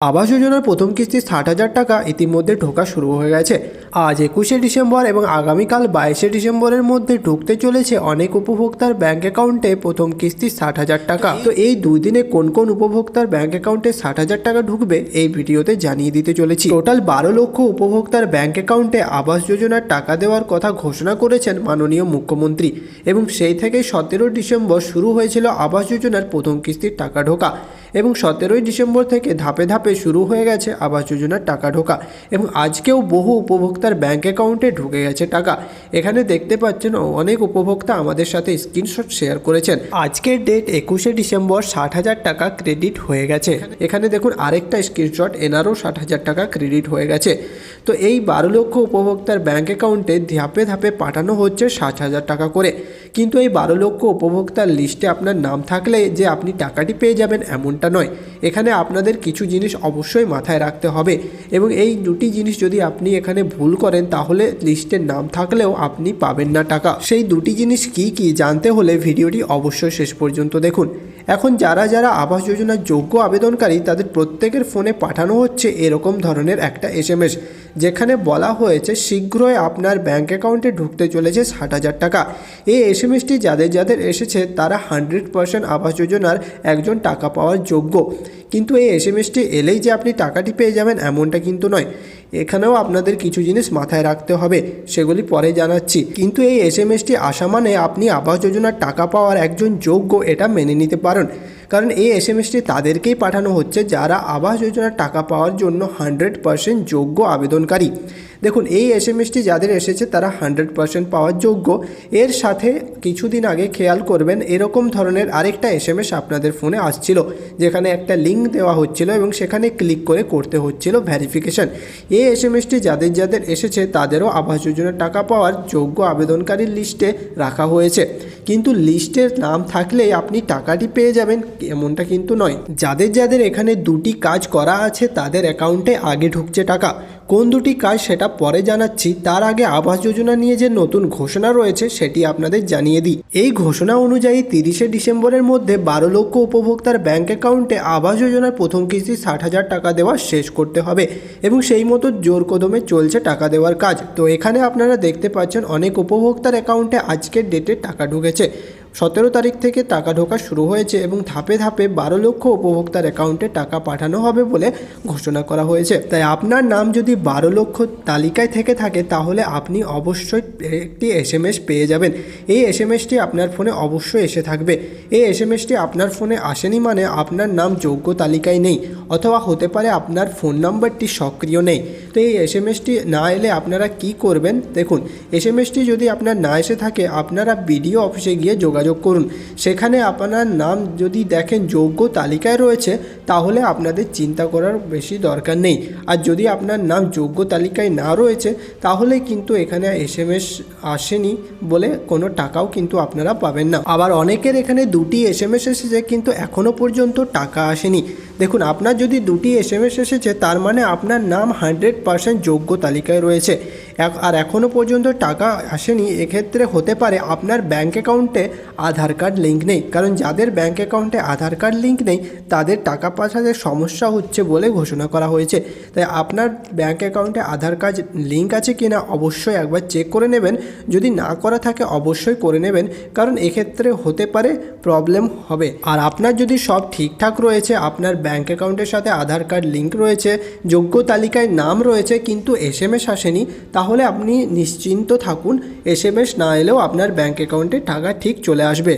আবাস যোজনার প্রথম কিস্তি ষাট হাজার টাকা ইতিমধ্যে ঢোকা শুরু হয়ে গেছে। আজ একুশে ডিসেম্বর এবং আগামীকাল বাইশে ডিসেম্বরের মধ্যে ঢুকতে চলেছে অনেক উপভোক্তার ব্যাংক অ্যাকাউন্টে প্রথম কিস্তি ষাট হাজার টাকা। তো এই দুই দিনে কোন কোন উপভোক্তার ব্যাংক অ্যাকাউন্টে ষাট হাজার টাকা ঢুকবে এই ভিডিওতে জানিয়ে দিতে চলেছি। টোটাল বারো লক্ষ উপভোক্তার ব্যাংক অ্যাকাউন্টে আবাস যোজনার টাকা দেওয়ার কথা ঘোষণা করেছেন মাননীয় মুখ্যমন্ত্রী এবং সেই থেকে সতেরো ডিসেম্বর শুরু হয়েছিল আবাস যোজনার প্রথম কিস্তির টাকা ঢোকা। এবং সতেরোই ডিসেম্বর থেকে ধাপে ধাপে শুরু হয়ে গেছে আবাস যোজনার টাকা ঢোকা এবং আজকেও বহু উপভোক্তার ব্যাঙ্ক অ্যাকাউন্টে ঢুকে গেছে টাকা। এখানে দেখতে পাচ্ছেন অনেক উপভোক্তা আমাদের সাথে স্ক্রিনশট শেয়ার করেছেন। আজকের ডেট একুশে ডিসেম্বর ষাট হাজার টাকা ক্রেডিট হয়ে গেছে। এখানে দেখুন আরেকটা স্ক্রিনশট, এনারও ষাট হাজার টাকা ক্রেডিট হয়ে গেছে। তো এই বারো লক্ষ উপভোক্তার ব্যাঙ্ক অ্যাকাউন্টে ধাপে ধাপে পাঠানো হচ্ছে ষাট হাজার টাকা করে। কিন্তু এই বারো লক্ষ উপভোক্তার লিস্টে আপনার নাম থাকলে যে আপনি টাকাটি পেয়ে যাবেন এমনটা নয়। এখানে আপনাদের কিছু জিনিস অবশ্যই মাথায় রাখতে হবে এবং এই দুটি জিনিস যদি আপনি এখানে ভুল করেন তাহলে লিস্টের নাম থাকলেও আপনি পাবেন না টাকা। সেই দুটি জিনিস কি কি জানতে হলে ভিডিওটি অবশ্যই শেষ পর্যন্ত দেখুন। এখন যারা যারা আবাস যোজনার যোগ্য আবেদনকারী তাদের প্রত্যেকের ফোনে পাঠানো হচ্ছে এরকম ধরনের একটা এসএমএস, যেখানে বলা হয়েছে শীঘ্রই আপনার ব্যাঙ্ক অ্যাকাউন্টে ঢুকতে চলেছে ষাট হাজার টাকা। এই এসএমএসটি যাদের যাদের এসেছে, তারা হান্ড্রেড পার্সেন্ট আবাস যোজনার একজন টাকা পাওয়ার যোগ্য। কিন্তু এই এসএমএসটি এলেই যে আপনি টাকাটি পেয়ে যাবেন এমনটা কিন্তু নয়। এখানেও আপনাদের কিছু জিনিস মাথায় রাখতে হবে, সেগুলি পরে জানাচ্ছি। কিন্তু এই এসএমএসটি আসা মানে আপনি আবাস যোজনার টাকা পাওয়ার একজন যোগ্য, এটা মেনে নিতে পারেন। কারণ এই এসএমএসটি তাদেরকেই পাঠানো হচ্ছে যারা আবাস যোজনার টাকা পাওয়ার জন্য হান্ড্রেড পার্সেন্ট যোগ্য আবেদনকারী। দেখুন, এই এসএমএসটি যাদের এসেছে, তারা হান্ড্রেড পার্সেন্ট পাওয়ার যোগ্য। এর সাথে কিছুদিন আগে খেয়াল করবেন, এরকম ধরনের আরেকটা এসএমএস আপনাদের ফোনে আসছিল, যেখানে একটা লিঙ্ক দেওয়া হচ্ছিল এবং সেখানে ক্লিক করে করতে হচ্ছিল ভ্যারিফিকেশন এই এস এম এসটি যাদের যাদের এসেছে, তাদেরও আবাস যোজনার টাকা পাওয়ার যোগ্য আবেদনকারীর লিস্টে রাখা হয়েছে। কিন্তু লিস্টের নাম থাকলেই আপনি টাকাটি পেয়ে যাবেন, এমনটা কিন্তু নয়। যাদের যাদের এখানে দুটি কাজ করা আছে, তাদের অ্যাকাউন্টে আগে ঢুকছে টাকা। কোন দুটি কাজ সেটা পরে জানাচ্ছি, তার আগে আবাস যোজনা নিয়ে যে নতুন ঘোষণা রয়েছে সেটি আপনাদের জানিয়ে দিই। এই ঘোষণা অনুযায়ী তিরিশে ডিসেম্বরের মধ্যে বারো লক্ষ উপভোক্তার ব্যাংক অ্যাকাউন্টে আবাস যোজনার প্রথম কিস্তি ষাট হাজার টাকা দেওয়া শেষ করতে হবে এবং সেই মতো জোর কদমে চলছে টাকা দেওয়ার কাজ। তো এখানে আপনারা দেখতে পাচ্ছেন, অনেক উপভোক্তার অ্যাকাউন্টে আজকের ডেটে টাকা ঢুকেছে। সতেরো তারিখ থেকে টাকা ঢোকা শুরু হয়েছে এবং ধাপে ধাপে বারো লক্ষ উপভোক্তার অ্যাকাউন্টে টাকা পাঠানো হবে বলে ঘোষণা করা হয়েছে। তাই আপনার নাম যদি বারো লক্ষ তালিকায় থেকে থাকে, তাহলে আপনি অবশ্যই একটি এস এম পেয়ে যাবেন। এই এস এম এসটি আপনার ফোনে অবশ্যই এসে থাকবে। এই এস এম এসটি আপনার ফোনে আসেনি মানে আপনার নাম যোগ্য তালিকায় নেই, অথবা হতে পারে আপনার ফোন নাম্বারটি সক্রিয় নেই। তো এই এস এম এসটি না এলে আপনারা কি করবেন? দেখুন এস এম এসটি যদি আপনার না এসে থাকে, আপনারা বিডিও অফিসে গিয়ে যোগাযোগ করুন। সেখানে আপনার নাম যদি দেখেন যোগ্য তালিকায় রয়েছে, তাহলে আপনাদের চিন্তা করার বেশি দরকার নেই। আর যদি আপনার নাম যোগ্য তালিকায় না রয়েছে, তাহলে কিন্তু এখানে এস এম এস আসেনি বলে কোনো টাকাও কিন্তু আপনারা পাবেন না। আবার অনেকের এখানে দুটি এস এম এস এসেছে, কিন্তু এখনও পর্যন্ত টাকা আসেনি। দেখুন, আপনার যদি দুটি এস এম এস এসেছে, তার মানে আপনার নাম হান্ড্রেড পার্সেন্ট যোগ্য তালিকায় রয়েছে। আর এখনও পর্যন্ত টাকা আসেনি, এক্ষেত্রে হতে পারে আপনার ব্যাঙ্ক অ্যাকাউন্টে আধার কার্ড লিঙ্ক নেই। কারণ যাদের ব্যাঙ্ক অ্যাকাউন্টে আধার কার্ড লিঙ্ক নেই, তাদের টাকা পাঠাতে সমস্যা হচ্ছে বলে ঘোষণা করা হয়েছে। তাই আপনার ব্যাঙ্ক অ্যাকাউন্টে আধার কার্ড লিঙ্ক আছে কি না অবশ্যই একবার চেক করে নেবেন। যদি না করা থাকে, অবশ্যই করে নেবেন। কারণ এক্ষেত্রে হতে পারে প্রবলেম হবে। আর আপনার যদি সব ঠিকঠাক রয়েছে, আপনার ব্যাঙ্ক অ্যাকাউন্টের সাথে আধার কার্ড লিঙ্ক রয়েছে, যোগ্য তালিকায় নাম রয়েছে, কিন্তু এস এম এস আসেনি, তাহলে আপনি নিশ্চিন্ত থাকুন এস এম এস না এলেও আপনার ব্যাঙ্ক অ্যাকাউন্টে টাকা ঠিক চলে আসবে।